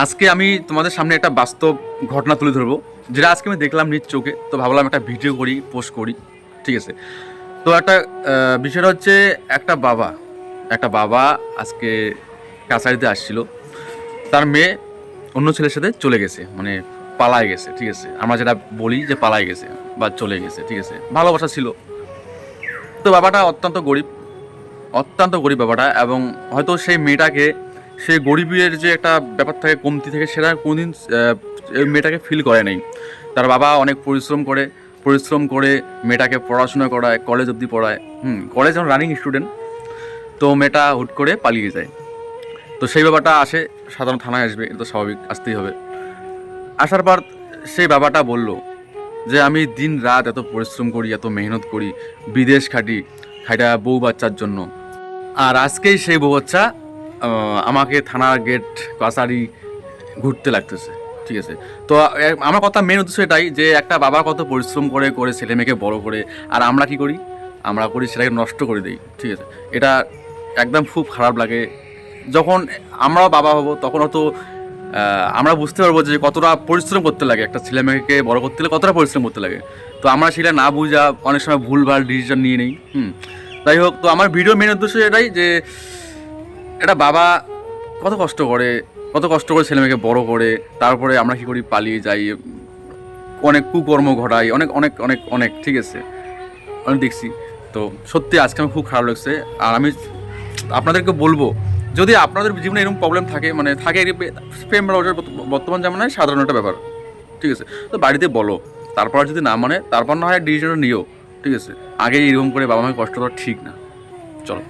আজকে আমি তোমাদের সামনে একটা বাস্তব ঘটনা তুলে ধরবো, যেটা আজকে আমি দেখলাম নিজ চোখে। তো ভাবলাম একটা ভিডিও করি, পোস্ট করি, ঠিক আছে? তো একটা বিষয়টা হচ্ছে একটা বাবা একটা বাবা আজকে কাছারিতে আসছিল। তার মেয়ে অন্য ছেলের সাথে চলে গেছে মানে পালায় গেছে, ঠিক আছে? আমরা যেটা বলি যে পালায় গেছে বা চলে গেছে, ঠিক আছে? ভালোবাসা ছিল। তো বাবাটা অত্যন্ত গরিব অত্যন্ত গরিব বাবাটা এবং হয়তো সেই মেয়েটাকে সেই গরিবের যে একটা ব্যাপার থাকে, কমতি থেকে, সেটা কোনোদিন মেয়েটাকে ফিল করে নাই। তার বাবা অনেক পরিশ্রম করে পরিশ্রম করে মেয়েটাকে পড়াশোনা করায় কলেজ অবধি পড়ায়। হুম কলেজ যেমন রানিং স্টুডেন্ট তো মেয়েটা হুট করে পালিয়ে যায়। তো সেই ব্যাপারটা আসে, সাধারণ থানায় আসবে, এটা তো স্বাভাবিক, আসতেই হবে। আসার পর সেই বাবাটা বলল যে, আমি দিন রাত এত পরিশ্রম করি, এত মেহনত করি, বিদেশ খাটি, খাইটা বউ বাচ্চার জন্য। আর আজকেই সেই বউ বাচ্চা আমাকে থানার গেট কাছারি ঘুরতে লাগতেছে, ঠিক আছে? তো আমার কথা মেন উদ্দেশ্য এটাই যে একটা বাবা কত পরিশ্রম করে করে ছেলে মেয়েকে বড় করে, আর আমরা কি করি? আমরা করি সেটাকে নষ্ট করে দিই, ঠিক আছে? এটা একদম খুব খারাপ লাগে। যখন আমরাও বাবা হব, তখন হয়তো আমরা বুঝতে পারব যে কতটা পরিশ্রম করতে লাগে। একটা ছেলে মেয়েকে বড় করতে হলে কতটা পরিশ্রম করতে লাগে। তো আমরা সেটা না বুঝা অনেক সময় ভুলভাল ডিসিশন নিয়ে নিই, হুম? যাই হোক, তো আমার ভিডিও মেন উদ্দেশ্য এটাই যে একটা বাবা কত কষ্ট করে, কত কষ্ট করে ছেলে মেয়েকে বড় করে, তারপরে আমরা কি করি, পালিয়ে যাই, অনেক কুকর্ম ঘটাই, অনেক অনেক অনেক অনেক, ঠিক আছে? অনেক দেখছি। তো সত্যি আজকে আমার খুব খারাপ লাগছে। আর আমি আপনাদেরকে বলব, যদি আপনাদের জীবনে এরকম প্রবলেম থাকে মানে থাকে প্রেম রোজের বর্তমান জামানায় সাধারণ একটা ব্যাপার, ঠিক আছে? তো বাড়িতে বলো, তারপর যদি না মানে তারপর না হয় ডিসিশন নিও, ঠিক আছে? আগে এরকম করে বাবা মাকে কষ্ট দেওয়া ঠিক না। চলো।